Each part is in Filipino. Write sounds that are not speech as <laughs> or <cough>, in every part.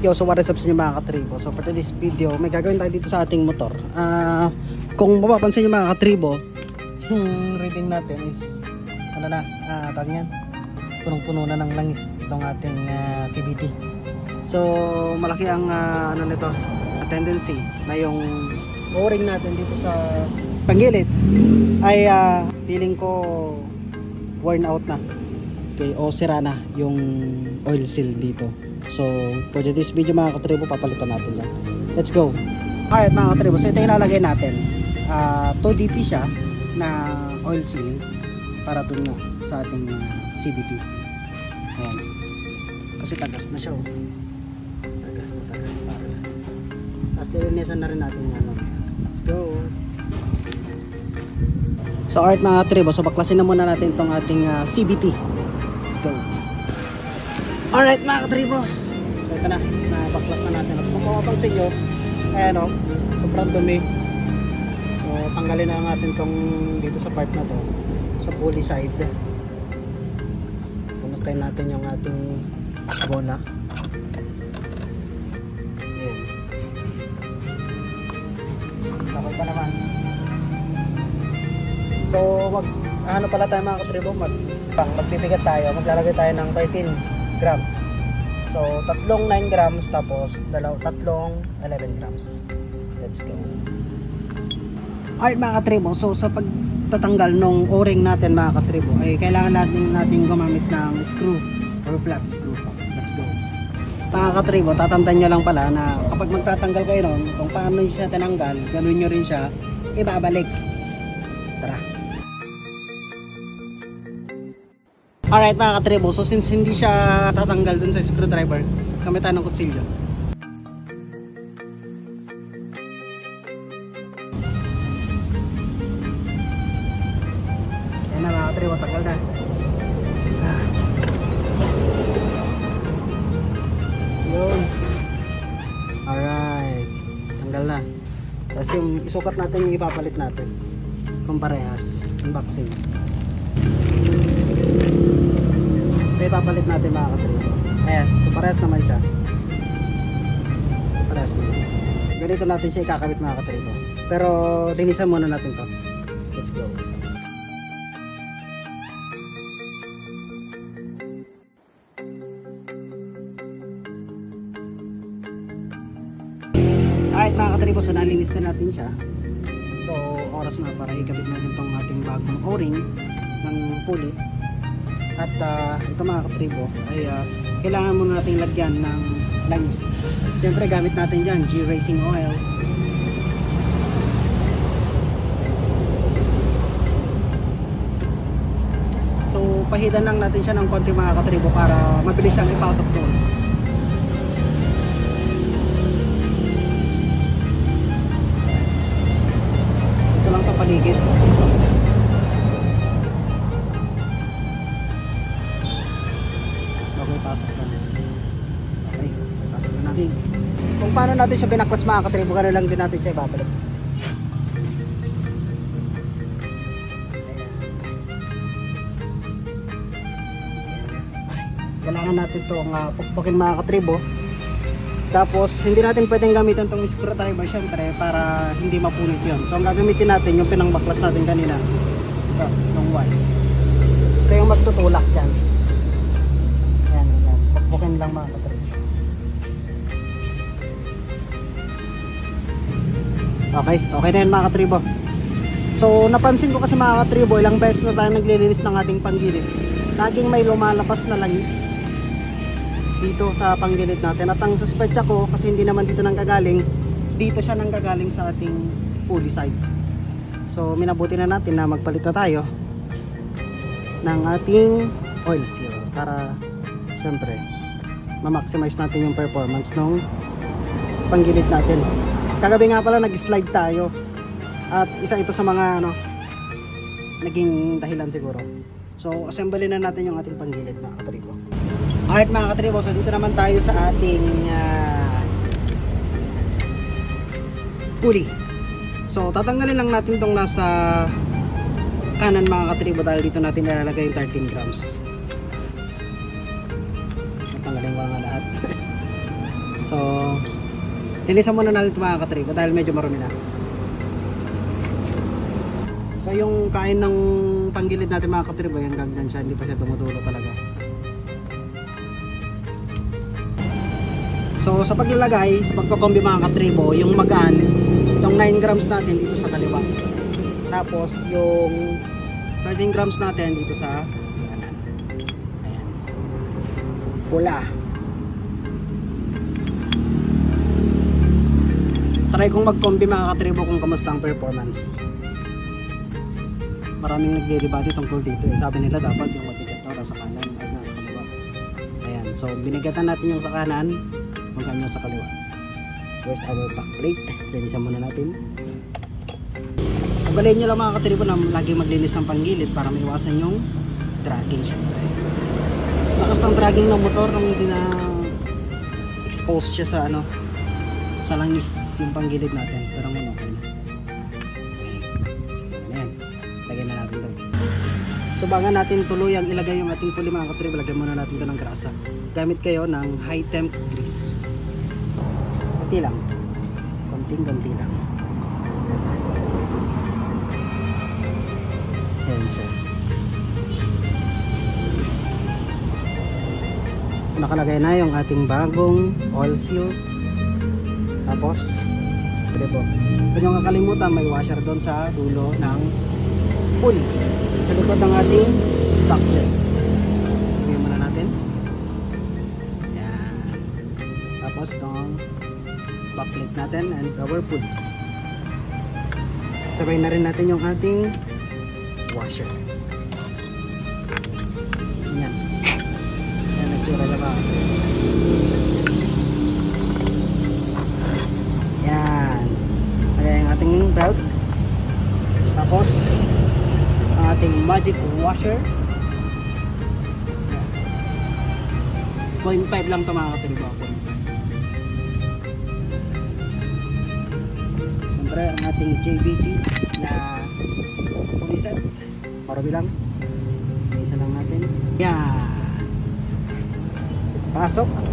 Yo, so what is up sa inyo mga katribo? So for today's video, may gagawin tayo dito sa ating motor. Ah, kung mapapansin nyo mga katribo, yung reading natin is, ano na, ah, tawag yan, punong-puno na ng langis itong ating ah, CVT. So, malaki ang ah, ano nito, tendency na yung o-ring natin dito sa pangilid ay ah, feeling ko worn out na. Okay, o sira na yung oil seal dito. So, for this video mga katribo, papalitan natin yan. Let's go! Alright mga katribo, so ito yung ilalagay natin. Ah, 2DP siya na oil seal para dun nga sa ating CVT. Ayan. Kasi tagas na siya oh. Tagas na tagas para. Tapos nilinisan na rin natin yan. Let's go! So alright mga katribo, so baklasin na muna natin itong ating ah, CVT. Let's go! Alright mga katribo. Ito na, nabaklas na natin. At kung mapapansin nyo, ayan o, sobrang dumi. So tanggalin na lang natin tong dito sa part na to, sa pulley side. Kumustahin natin yung ating bona. Ayan. Okay pa naman. So wag ano pala tayo mga katribo, mag, magbibigat tayo, maglalagay tayo ng 13 grams. So, tatlong 9 grams tapos dalaw, tatlong 11 grams. Let's go. Alright mga katribo, so sa pagtatanggal ng o-ring natin mga katribo, ay kailangan natin natin gumamit ng screw or flat screw. Let's go. Mga katribo, tatandaan nyo lang pala na kapag magtatanggal kayo nun, kung paano siya tinanggal, ganun nyo rin siya ibabalik. Tara. Alright mga katribo, so since hindi siya tatanggal dun sa screwdriver, kami tayo ng kutsilyo. Yan na mga katribo, tanggal na. Ah. Yun. Alright. Tanggal na. Tapos yung isukat natin yung ipapalit natin. Kung parehas. Unboxing. Ipapalit natin mga katribo. Ayan. So parehas naman siya. Parehas naman. Ganito natin siya ikakabit mga katribo. Pero linisan muna natin to. Let's go. Alright mga katribo, so nalinis na natin siya. So oras na para ikabit natin tong ating bagong o-ring ng pulley. At ah, ito mga katribo ay ah, kailangan muna natin lagyan ng langis. Siyempre gamit natin dyan G-Racing Oil. So pahidan lang natin siya ng konti mga katribo para mabilis siyang ipasok doon. Ito lang sa paligid. Natin siya binaklas mga katribo, gano'n lang din natin siya ibabalik. Kailangan natin itong uh, pukpukin mga katribo. Tapos, hindi natin pwedeng gamitin itong screwdriver syempre para hindi mapunit yon. So, ang gagamitin natin yung pinangbaklas natin kanina. Ito, yung Y. Ito yung magtutulak dyan. Ayan, ayan. Pukpukin lang mga katribo. Okay, okay na yan mga katribo. So, napansin ko kasi mga katribo, ilang beses na tayo naglilinis ng ating panggilid. Laging may lumalabas na langis dito sa panggilid natin. At ang suspect ko, kasi hindi naman dito nang gagaling, dito siya nang gagaling sa ating pulley side. So, minabuti na natin na magpalit na tayo ng ating oil seal para syempre ma-maximize natin yung performance ng panggilid natin. Kagabi nga pala nag-slide tayo at isa ito sa mga ano naging dahilan siguro. So, assemble na natin yung ating panggilid na katribo. Alright mga katribo, so dito naman tayo sa ating ah, pulley. So, tatanggalin lang natin tong nasa kanan mga katribo dahil dito natin ilalagay yung 13 grams. Tatanggalin ko nga lahat. <laughs> So, linisan muna natin ito mga katribo dahil medyo marumi na. So, yung kain ng panggilid natin mga katribo, yung gagdan siya, hindi pa siya tumutulo talaga. So, sa paglalagay, sa pagkakombi mga katribo, yung magaan, itong 9 grams natin dito sa kaliwa. Tapos, yung 13 grams natin dito sa kanan. Ayan. Pula. Try kong mag-combi mga katribo kung kamusta ang performance. Maraming nagde-debate tungkol dito. Eh. Sabi nila dapat yung mabigat na sa kanan ay nasa kaliwa. Ayan. So, binigatan natin yung sa kanan, yung kanya sa kaliwa. Here's our back plate. Linisan muna natin. Ugaliin nyo lang mga katribo na lagi maglinis ng panggilid para maiwasan yung dragging syempre. Lakas ng dragging ng motor nung hindi na expose siya sa ano sa langis yung panggilid natin. Pero ngayon okay na. Okay. Ayan. Lagyan na natin to. So bago natin tuluyang ilagay yung ating puli mga katribo, lagyan muna natin to ng grasa. Gamit kayo ng high temp grease. Konti lang. Konting konti lang. Ayan siya. Nakalagay na yung ating bagong oil seal. Tapos, pwede po. Huwag nyo kakalimutan, may washer doon sa dulo ng pulley. Sa likod ng ating backplate. Lagyan muna natin. Yan. Tapos, itong backplate natin and our pulley. Sabay na rin natin yung ating washer. Magic washer. Yan. 0.5 lang ito mga katribo. 0.5. Siyempre, ang ating JBT na puliset. Para bilang. Isa lang natin. Yan. Pasok.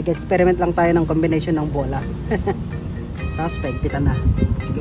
Nag-experiment lang tayo ng combination ng bola. <laughs> Tapos paigpitan na. Let's go.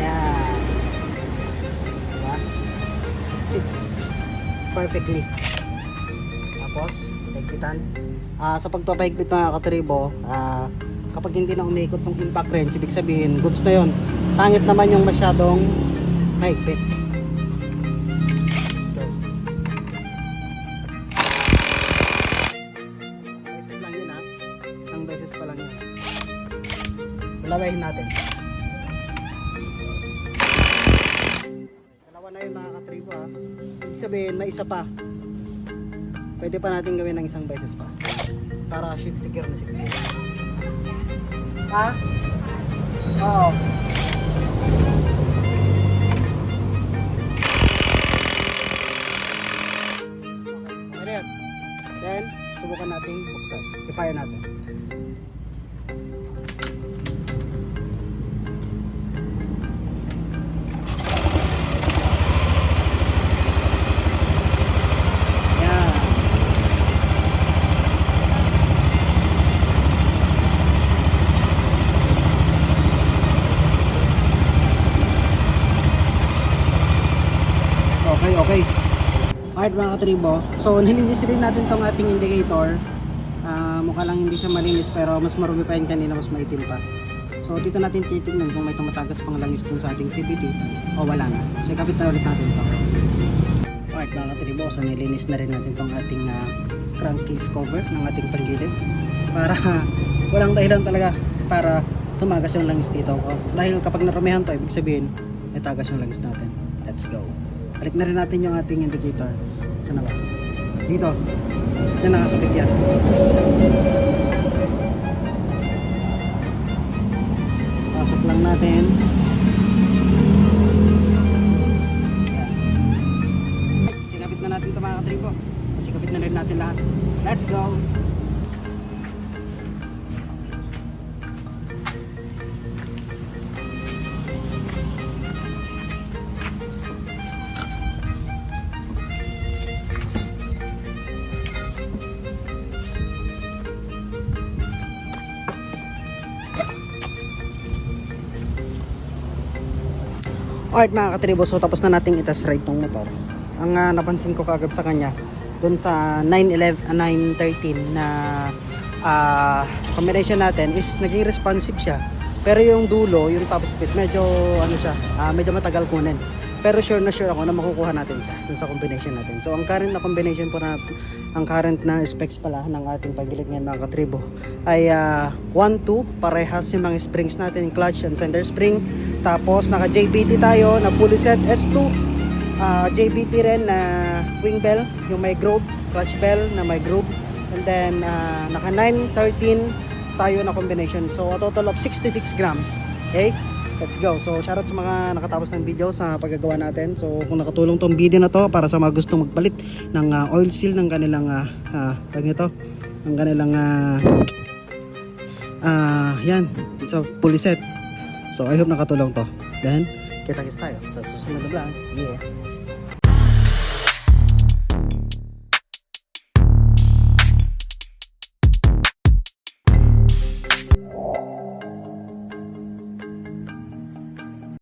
Yan. Diba? Sits perfectly. Tapos, paigpitan. Ah, sa pagpapaigpit mga katribo, ah, kapag hindi na umikot ng impact wrench, ibig sabihin, goods na yon. Pangit naman yung masyadong maigpit. Dalawahin natin. Dalawa na yun mga katribo ha. Ibig sabihin, may isa pa. Pwede pa natin gawin ng isang beses pa. Para ship secure na secure. Ha? Oo. Then, subukan natin buksan. I-fire natin. Alright mga katribo, so nilinis rin natin tong ating indicator. Ah, mukha lang hindi siya malinis pero mas marumi pa yun kanina, mas maitim pa. So dito natin titignan kung may tumatagas pang langis dun sa ating CVT o wala na. So ikapit na ulit natin to. Alright mga katribo, so nilinis na rin natin tong ating ah, crankcase cover ng ating panggilid. Para <laughs> walang dahilan talaga para tumagas yung langis dito. Oh, dahil kapag narumihan to, ibig sabihin, may tagas yung langis natin. Let's go. Balik na rin natin yung ating indicator. Sana ba? Dito. Diyan nakakabit yan. Alright mga katribo, so tapos na nating itas ride tong motor. Ang ah, napansin ko kagad sa kanya, dun sa 911, ah, 913 na ah, combination natin is naging responsive siya. Pero yung dulo, yung top speed, medyo ano siya, ah, medyo matagal kunin. Pero sure na sure ako na makukuha natin siya dun sa combination natin. So ang current na combination po na ang current na specs pala ng ating pagilid ngayon mga katribo ay 1-2 parehas yung mga springs natin clutch and center spring. Tapos naka JBT tayo na fully set S2 ah, JBT rin na wing bell yung may groove clutch bell na may groove and then ah, naka 913 tayo na combination. So a total of 66 grams. Okay let's go. So shoutout sa mga nakatapos ng video sa paggagawa natin. So kung nakatulong tong video na to para sa mga gustong magpalit ng ah, oil seal ng kanilang uh, tag nito? Ng kanilang ah ah, yan. It's a fully set. So I hope nakatulong to. Then kita-kits tayo sa susunod na vlog. Yeah